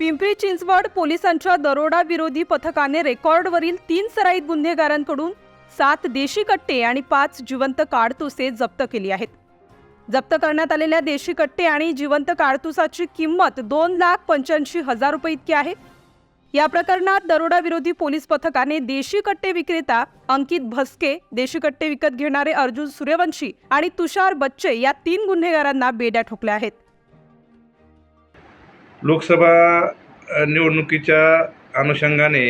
पिंपरी चिंचवड पोलिसांच्या दरोडा विरोधी पथकाने रेकॉर्डवरील तीन सराईत गुन्हेगारांकडून सात देशी कट्टे आणि पाच जिवंत काडतुसे जप्त केली आहेत. जप्त करण्यात आलेल्या देशी कट्टे आणि जिवंत काडतुसाची किंमत दोन लाख पंच्याऐंशी हजार रुपये इतकी आहे. या प्रकरणात दरोडा विरोधी पोलीस पथकाने देशी कट्टे विक्रेता अंकित भस्के देशी कट्टे विकत घेणारे अर्जुन सूर्यवंशी आणि तुषार बच्चे या तीन गुन्हेगारांना बेड्या ठोकल्या आहेत. लोकसभा निवडणुकीच्या अनुषंगाने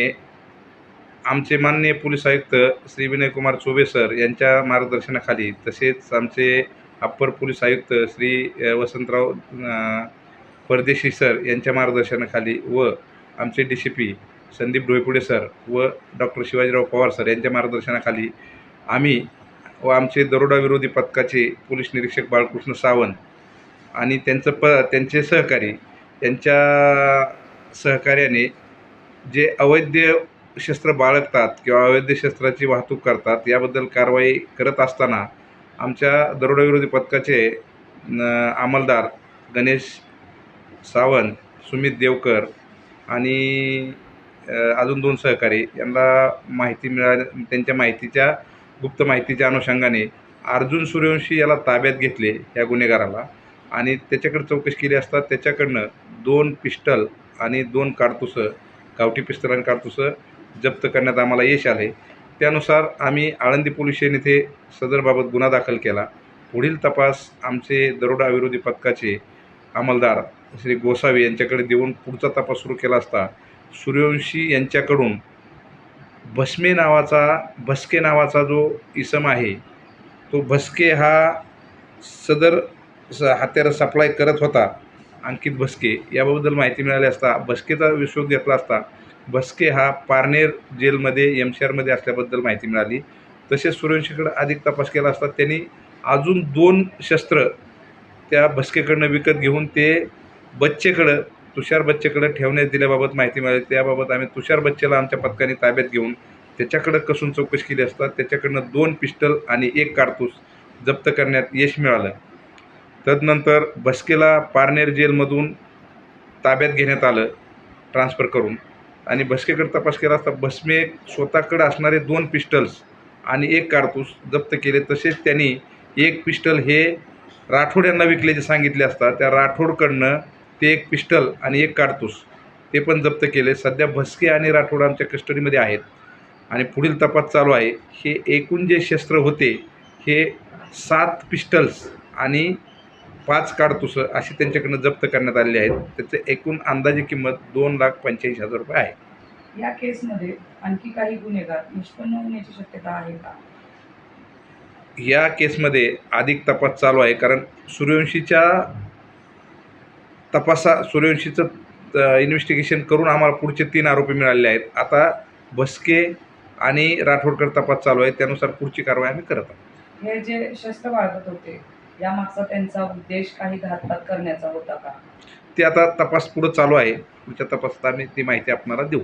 आमचे माननीय पोलीस आयुक्त श्री विनयकुमार चोबे सर यांच्या मार्गदर्शनाखाली तसेच आमचे अप्पर पोलीस आयुक्त श्री वसंतराव परदेशी सर यांच्या मार्गदर्शनाखाली व आमचे D C P Sandeep Doipude sir व डॉक्टर शिवाजीराव पवार सर यांच्या मार्गदर्शनाखाली आम्ही व आमचे दरोडा विरोधी पथकाचे पोलीस निरीक्षक बाळकृष्ण सावंत आणि त्यांचं प त्यांचे सहकारी त्यांच्या सहकार्याने जे अवैध शस्त्र बाळगतात किंवा अवैध शस्त्राची वाहतूक करतात याबद्दल कारवाई करत असताना आमच्या दरोडाविरोधी पथकाचे अंमलदार गणेश सावंत सुमित देवकर आणि अजून दोन सहकारी यांना माहिती मिळाली त्यांच्या माहितीच्या गुप्त माहितीच्या अनुषंगाने अर्जुन सूर्यवंशी याला ताब्यात घेतले या गुन्हेगाराला. आणि त्याच्याकडे चौकशी केली असता त्याच्याकडनं दोन पिस्टल आणि दोन काडतुसं गावठी पिस्तल आणि काडतुसं जप्त करण्यात आम्हाला यश आले. त्यानुसार आम्ही आळंदी पोलीस स्टेशन येथे सदरबाबत गुन्हा दाखल केला. पुढील तपास आमचे दरोडा विरोधी पथकाचे अंमलदार श्री गोसावी यांच्याकडे देऊन पुढचा तपास सुरू केला असता सूर्यवंशी यांच्याकडून भस्मे नावाचा भस्के नावाचा जो इसम आहे तो भस्के हा सदर स हत्यारं सप्लाय करत होता. अंकित भस्के याबद्दल माहिती मिळाली असता भस्केचा विश्वास घेतला असता भस्के हा पारनेर जेलमध्ये एम सी आरमध्ये असल्याबद्दल माहिती मिळाली. तसेच सूर्यवंशीकडे अधिक तपास केला असता त्यांनी अजून दोन शस्त्र त्या भस्केकडनं विकत घेऊन ते बच्चेकडं तुषार बच्चेकडं ठेवण्यात दिल्याबाबत माहिती मिळाली. त्याबाबत आम्ही तुषार बच्चेला आमच्या पथकाने ताब्यात घेऊन त्याच्याकडं कसून चौकशी केली असता त्याच्याकडनं दोन पिस्टल आणि एक कारतूस जप्त करण्यात यश मिळालं. तदनंतर भस्केला पारनेर जेलमधून ताब्यात घेण्यात आलं ट्रान्सफर करून. आणि बस्केकडे तपास केला असता भस्मे स्वतःकडे असणारे दोन पिस्टल्स आणि एक कारतूस जप्त केले. तसेच त्यांनी एक पिस्टल हे राठोड यांना विकल्याचे सांगितले असता त्या राठोडकडनं ते एक पिस्टल आणि एक कारतूस ते पण जप्त केले. सध्या भस्के आणि राठोड आमच्या कस्टडीमध्ये आहेत. आणि पुढील तपास चालू आहे. हे एकूण जे शस्त्र होते हे सात पिस्टल्स आणि पाच काडतुसं अशी त्यांच्याकडनं जप्त करण्यात आलेली आहेत. त्याचे एकूण अंदाजे किंमत दोन लाख पंच्याऐंशी हजार रुपये आहे. या केसमध्ये आणखी काही गुन्हेगार निष्पन्न होण्याची शक्यता आहे का? या केसमध्ये अधिक तपास चालू आहे. कारण सूर्यवंशीच्या तपासा सूर्यवंशीचं इन्व्हेस्टिगेशन करून आम्हाला पुढचे तीन आरोपी मिळालेले आहेत. आता बसके आणि राठोडकर तपास चालू आहे. त्यानुसार पुढची कारवाई आम्ही करत आहोत. हे जे शस्त्र बाळगत होते यामागचा त्यांचा उद्देश काही घातपात करण्याचा होता का? ते आता तपास पुढं चालू आहे. पुढच्या तपासात आम्ही ती माहिती आपणाला देऊ.